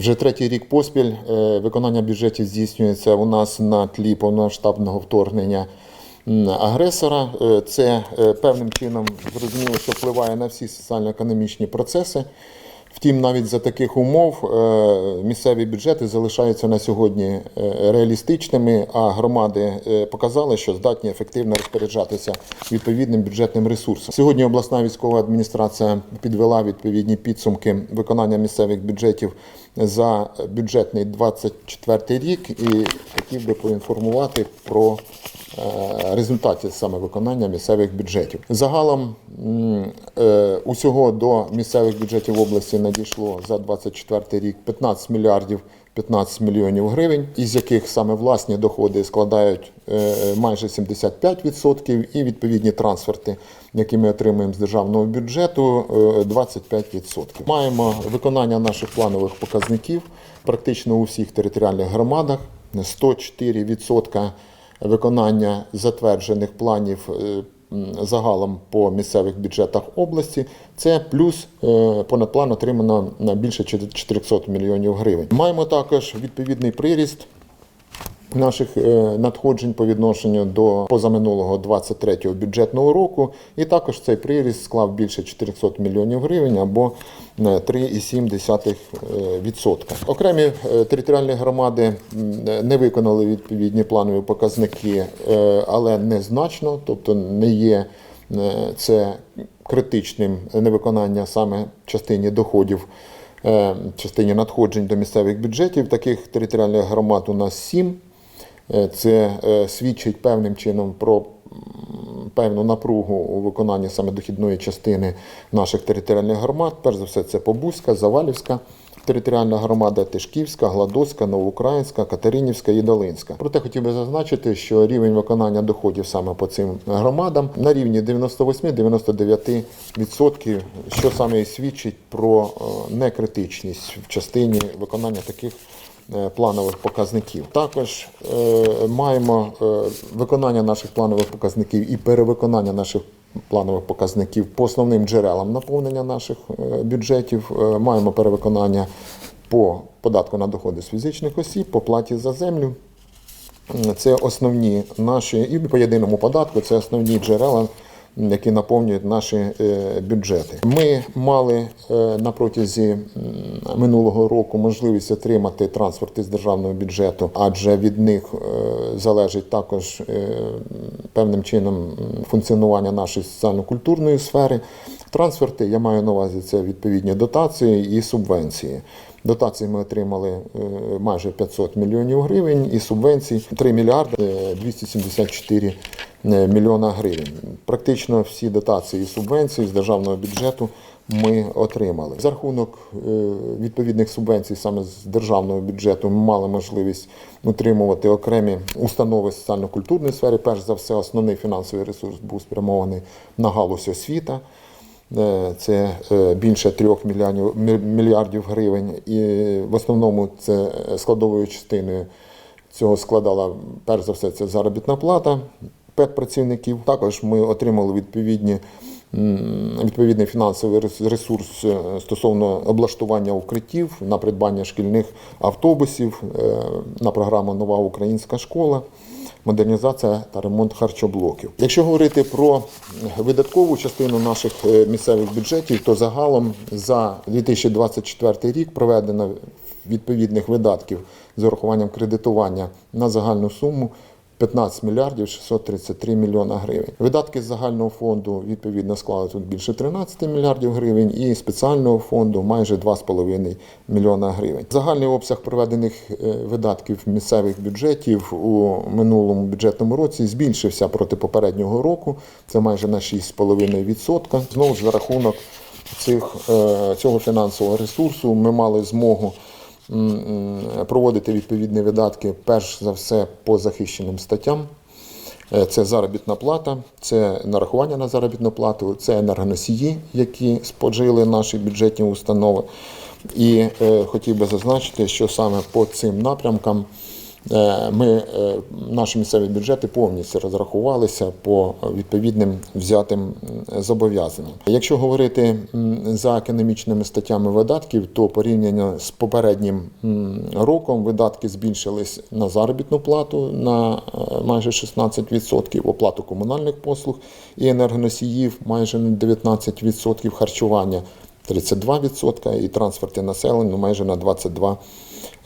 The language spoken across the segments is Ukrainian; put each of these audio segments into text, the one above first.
Вже третій рік поспіль е, виконання бюджетів здійснюється у нас на тлі повномасштабного вторгнення агресора. Е, Це е, певним чином зрозуміло, що впливає на всі соціально-економічні процеси. Втім, навіть за таких умов е, місцеві бюджети залишаються на сьогодні е, реалістичними, а громади е, показали, що здатні ефективно розпоряджатися відповідним бюджетним ресурсом. Сьогодні обласна військова адміністрація підвела відповідні підсумки виконання місцевих бюджетів за бюджетний 24 рік і хотів би поінформувати про е, результати саме виконання місцевих бюджетів. Загалом е, усього до місцевих бюджетів області надійшло за 24 рік 15 мільярдів 15 мільйонів гривень, із яких саме власні доходи складають е, майже 75% і відповідні трансферти, які ми отримуємо з державного бюджету, е, 25%. Маємо виконання наших планових показників практично у всіх територіальних громадах. 104% виконання затверджених планів е, загалом по місцевих бюджетах області. Це плюс е, понад план отримано на більше 400 мільйонів гривень. Маємо також відповідний приріст наших е, надходжень по відношенню до позаминулого 23-го бюджетного року. І також цей приріст склав більше 400 мільйонів гривень або е, 3,7%. Окремі е, територіальні громади не виконали відповідні планові показники, е, але незначно, тобто не є е, це критичним невиконання саме частині доходів е, частині надходжень до місцевих бюджетів. Таких територіальних громад у нас сім. Е, Це е, свідчить певним чином про певну напругу у виконанні саме дохідної частини наших територіальних громад. Перш за все, це Побузька, Завалівська. Територіальна громада Тишківська, Гладоцька, Новоукраїнська, Катеринівська і Долинська. Проте хотів би зазначити, що рівень виконання доходів саме по цим громадам на рівні 98-99%, що саме і свідчить про е, некритичність в частині виконання таких планових показників. Також е, маємо е, виконання наших планових показників і перевиконання наших планових показників по основним джерелам наповнення наших е, бюджетів. Е, Маємо перевиконання по податку на доходи з фізичних осіб, по платі за землю. Це основні наші, і по єдиному податку це основні джерела, які наповнюють наші е, бюджети. Ми мали е, на протязі минулого року можливість отримати транспорт з державного бюджету, адже від них е, залежить також певним чином функціонування нашої соціально-культурної сфери. Трансферти я маю на увазі це відповідні дотації і субвенції. Дотації ми отримали е, майже 500 мільйонів гривень і субвенцій 3 мільярди е, 274 мільйона гривень. Практично всі дотації і субвенції з державного бюджету ми отримали. За рахунок е, відповідних субвенцій саме з державного бюджету ми мали можливість утримувати окремі установи соціально-культурної сфери. Перш за все, основний фінансовий ресурс був спрямований на галузь освіта. Е, Це е, більше трьох мільярдів, мільярдів гривень. І в основному це складовою частиною цього складала перш за все це заробітна плата педпрацівників. Також ми отримали відповідні. Відповідний фінансовий рес- ресурс е, стосовно облаштування укриттів на придбання шкільних автобусів на програму Нова українська школа модернізація та ремонт харчоблоків. Якщо говорити про видаткову частину наших е, місцевих бюджетів, то загалом за 2024 рік проведено відповідних видатків з урахуванням кредитування на загальну суму 15 мільярдів 633 мільйона гривень. Видатки з загального фонду відповідно склали тут більше 13 мільярдів гривень і спеціального фонду майже 2,5 мільйона гривень. Загальний обсяг проведених е, видатків місцевих бюджетів у минулому бюджетному році збільшився проти попереднього року. Це майже на 6,5%. Знову ж за рахунок цих, е, цього фінансового ресурсу ми мали змогу проводити відповідні видатки, перш за все, по захищеним статтям. Е, Це заробітна плата, це нарахування на заробітну плату, це енергоносії, які спожили наші бюджетні установи. І е, хотів би зазначити, що саме по цим напрямкам Ми е, наші місцеві бюджети повністю розрахувалися по відповідним взятим зобов'язанням. Якщо говорити за економічними статтями видатків, то порівняно з попереднім роком видатки збільшились на заробітну плату на е, майже 16%, оплату комунальних послуг і енергоносіїв майже на 19%, харчування 32% і транспорти населення майже на 22%.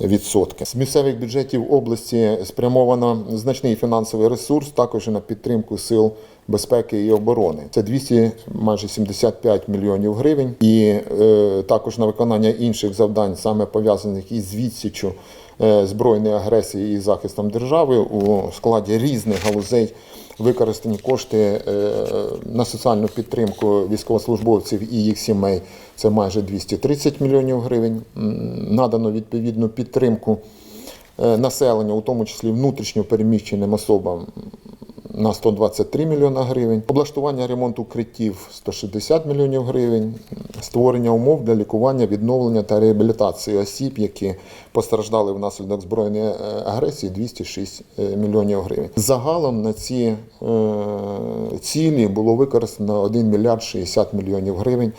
Відсотки з місцевих бюджетів області спрямовано значний фінансовий ресурс, також на підтримку сил безпеки і оборони. Це 200, майже 75 мільйонів гривень, і е, також на виконання інших завдань, саме пов'язаних із відсіччю е, збройної агресії і захистом держави у складі різних галузей. Використані кошти е, на соціальну підтримку військовослужбовців і їх сімей. Це майже 230 мільйонів гривень. Надано відповідну підтримку е, населення, у тому числі внутрішньо переміщеним особам. На 123 мільйона гривень, облаштування ремонт укриттів 160 мільйонів гривень, створення умов для лікування, відновлення та реабілітації осіб, які постраждали внаслідок збройної е, агресії 206 е, мільйонів гривень. Загалом на ці е, цілі було використано 1 мільярд 60 мільйонів гривень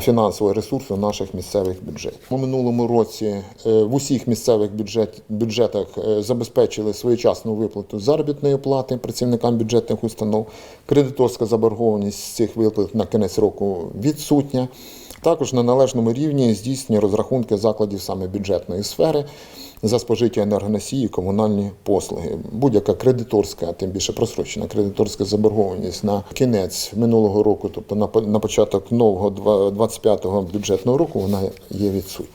фінансового ресурсу наших місцевих бюджетів. У минулому році е, в усіх місцевих бюджет, бюджетах е, забезпечили своєчасну виплату заробітної плати працівникам бюджетних установ. Кредиторська заборгованість з цих виплат на кінець року відсутня. Також на належному рівні здійснює розрахунки закладів саме бюджетної сфери за спожиті енергоносії, і комунальні послуги. Будь-яка кредиторська, тим більше просрочена кредиторська заборгованість на кінець минулого року, тобто на початок нового 25-го бюджетного року, вона є відсутня.